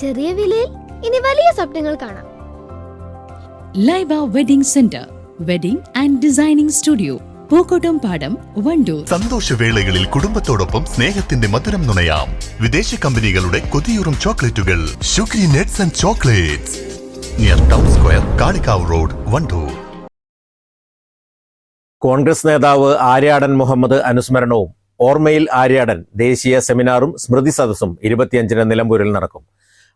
ചെറിയ വിലയിൽ ഇനി വലിയ സ്വപ്നങ്ങൾ കാണാം. Laiba wedding centre wedding and designing studio Pookkottam Padam Wandoor. സന്തോഷവേളകളിൽ കുടുംബത്തോടൊപ്പം സ്നേഹത്തിന്റെ മധുരം നുണയാം. വിദേശ കമ്പനികളുടെ കൊതിയൂറും ചോക്ലേറ്റുകൾ. Sugary nuts and chocolates. Near town square Kalikavu road Wandoor. Congress നേതാവ് ആര്യാടൻ മുഹമ്മദ് അനുസ്മരണവും. ഓർമ്മയിൽ ആര്യാടൻ ദേശീയ സെമിനാറും സ്മൃതി സദസ്സും ഇരുപത്തിയഞ്ചിന് നിലമ്പൂരിൽ നടക്കും.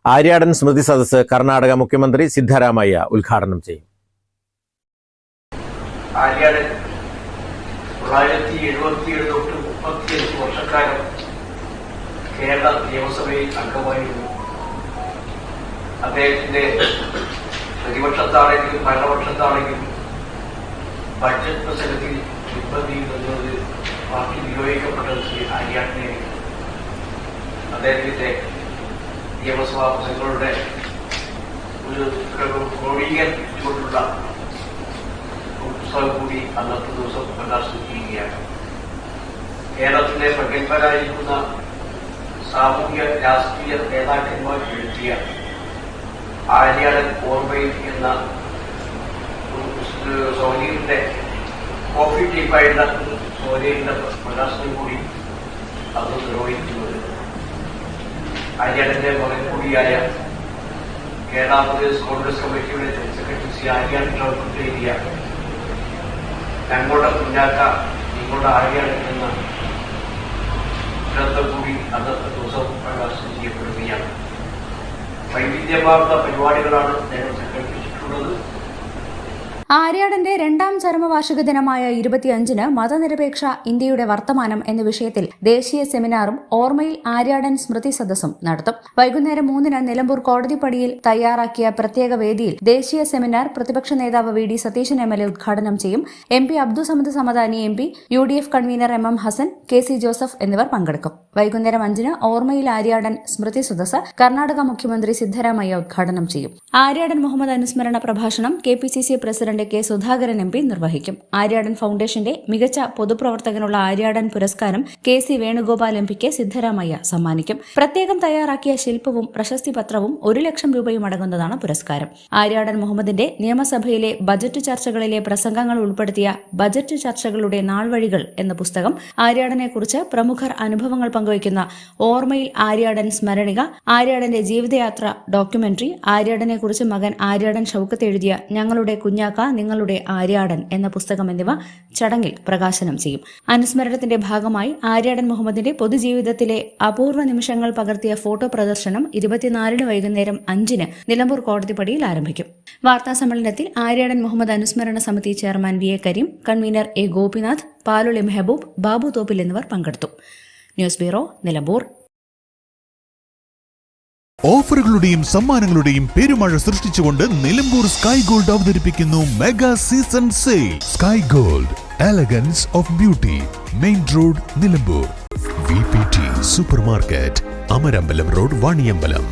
ആര്യാടൻ സ്മൃതി സദസ് കർണാടക മുഖ്യമന്ത്രി സിദ്ധരാമയ്യ ഉദ്ഘാടനം ചെയ്യും. ആര്യാടൻ തൊള്ളായിരത്തി എഴുപത്തിയേഴ് തൊട്ട് മുപ്പത്തിയഞ്ച് വർഷക്കാലം കേരള നിയമസഭയിൽ അംഗമായിരുന്നു. അദ്ദേഹത്തിന്റെ പ്രതിപക്ഷത്താണെങ്കിലും ഭരണപക്ഷത്താണെങ്കിലും ബഡ്ജറ്റ് പ്രസംഗത്തിൽ നിർബന്ധി എന്നത് പാർട്ടി നിയോഗിക്കപ്പെട്ടത് ശ്രീ ആര്യാടനെ അദ്ദേഹത്തിന്റെ നിയമസഭാ പ്രസംഗങ്ങളുടെ ഒരു ക്രോഡീകരിച്ചുകൊണ്ടുള്ള പുസ്തകം കൂടി അന്നത്തെ ദിവസം പ്രകാശിപ്പിക്കുകയാണ്. കേരളത്തിലെ പ്രഗത്ഭരായിരിക്കുന്ന സാമൂഹ്യ രാഷ്ട്രീയ നേതാക്കന്മാർ എഴുതിയ ആര്യാടൻ ഓർമ്മയിൽ എന്ന സോനിയുടെ കോഫി ടീപ്പായിട്ടുള്ള സോനിയുടെ പ്രകാശനം കൂടി അത് നിർവഹിക്കുന്നത് ആര്യാടന്റെ മകൻ കൂടിയായ കേരള പ്രദേശ് കോൺഗ്രസ് കമ്മിറ്റിയുടെ ജനറൽ സെക്രട്ടറി ആര്യാടൻ പ്രവർത്തനം എഴുതിയ ഞങ്ങളുടെ കുഞ്ഞാക്ക നിങ്ങളുടെ ആര്യാണ് എന്ന ഗ്രന്ഥം കൂടി അന്നത്തെ ദിവസം പ്രകാശനം ചെയ്യപ്പെടുകയാണ്. വൈവിധ്യമാർന്ന പരിപാടികളാണ് ജനറൽ സംഘടിപ്പിച്ചിട്ടുള്ളത് ആര്യാടന്റെ രണ്ടാം ചരമവാർഷിക ദിനമായ ഇരുപത്തിയഞ്ചിന് മതനിരപേക്ഷ ഇന്ത്യയുടെ വർത്തമാനം എന്ന വിഷയത്തിൽ ദേശീയ സെമിനാറും ഓർമ്മയിൽ ആര്യാടൻ സ്മൃതി സദസ്സും നടത്തും. വൈകുന്നേരം മൂന്നിന് നിലമ്പൂർ കോടതിപ്പടിയിൽ തയ്യാറാക്കിയ പ്രത്യേക വേദിയിൽ ദേശീയ സെമിനാർ പ്രതിപക്ഷ നേതാവ് V D Satheesan M L A ഉദ്ഘാടനം ചെയ്യും. M P Abdussamad Samadani M P U D F convener M M Hassan K C Joseph എന്നിവർ പങ്കെടുക്കും. വൈകുന്നേരം അഞ്ചിന് ഓർമ്മയിൽ ആര്യാടൻ സ്മൃതി സദസ് കർണാടക മുഖ്യമന്ത്രി സിദ്ധരാമയ്യ ഉദ്ഘാടനം ചെയ്യും. ആര്യാടൻ മുഹമ്മദ് അനുസ്മരണ പ്രഭാഷണം K P C C president K Sudhakaran M P നിർവഹിക്കും. ആര്യാടൻ ഫൗണ്ടേഷന്റെ മികച്ച പൊതുപ്രവർത്തകനുള്ള ആര്യാടൻ പുരസ്കാരം കെ സി വേണുഗോപാൽ എം പിക്ക് സിദ്ധരാമയ്യ സമ്മാനിക്കും. പ്രത്യേകം തയ്യാറാക്കിയ ശില്പവും പ്രശസ്തി പത്രവും ഒരു ലക്ഷം രൂപയും അടങ്ങുന്നതാണ് പുരസ്കാരം. ആര്യാടൻ മുഹമ്മദിന്റെ നിയമസഭയിലെ ബജറ്റ് ചർച്ചകളിലെ പ്രസംഗങ്ങൾ ഉൾപ്പെടുത്തിയ ബജറ്റ് ചർച്ചകളുടെ നാൾവഴികൾ എന്ന പുസ്തകം ആര്യാടനെക്കുറിച്ച് പ്രമുഖർ അനുഭവങ്ങൾ പങ്കുവയ്ക്കുന്ന ഓർമ്മയിൽ ആര്യാടൻ സ്മരണിക ആര്യാടന്റെ ജീവിതയാത്ര ഡോക്യുമെന്ററി ആര്യാടനെക്കുറിച്ച് മകൻ ആര്യാടൻ ഷൌക്കത്ത് എഴുതിയ ഞങ്ങളുടെ കുഞ്ഞാക്ക നിങ്ങളുടെ ആര്യാടൻ എന്ന പുസ്തകം എന്നിവ ചടങ്ങിൽ പ്രകാശനം ചെയ്യും. അനുസ്മരണത്തിന്റെ ഭാഗമായി ആര്യാടൻ മുഹമ്മദിന്റെ പൊതുജീവിതത്തിലെ അപൂർവ നിമിഷങ്ങൾ പകർത്തിയ ഫോട്ടോ പ്രദർശനം ഇരുപത്തിനാലിന് വൈകുന്നേരം അഞ്ചിന് നിലമ്പൂർ കോടതിപ്പടിയിൽ ആരംഭിക്കും. വാർത്താ സമ്മേളനത്തിൽ ആര്യാടൻ മുഹമ്മദ് അനുസ്മരണ സമിതി chairman V A Kareem convener A Gopinath Paluli Mehaboob Babu Thoppil എന്നിവർ പങ്കെടുത്തു. News bureau Nilambur. ഓഫറുകളുടെയും സമ്മാനങ്ങളുടെയും പെരുമഴ സൃഷ്ടിച്ചുകൊണ്ട് നിലമ്പൂർ സ്കൈ ഗോൾഡ് അവതരിപ്പിക്കുന്നു mega season sale sky gold elegance of beauty main road Nilambur V P T super market Amarambalam road Vaniyambalam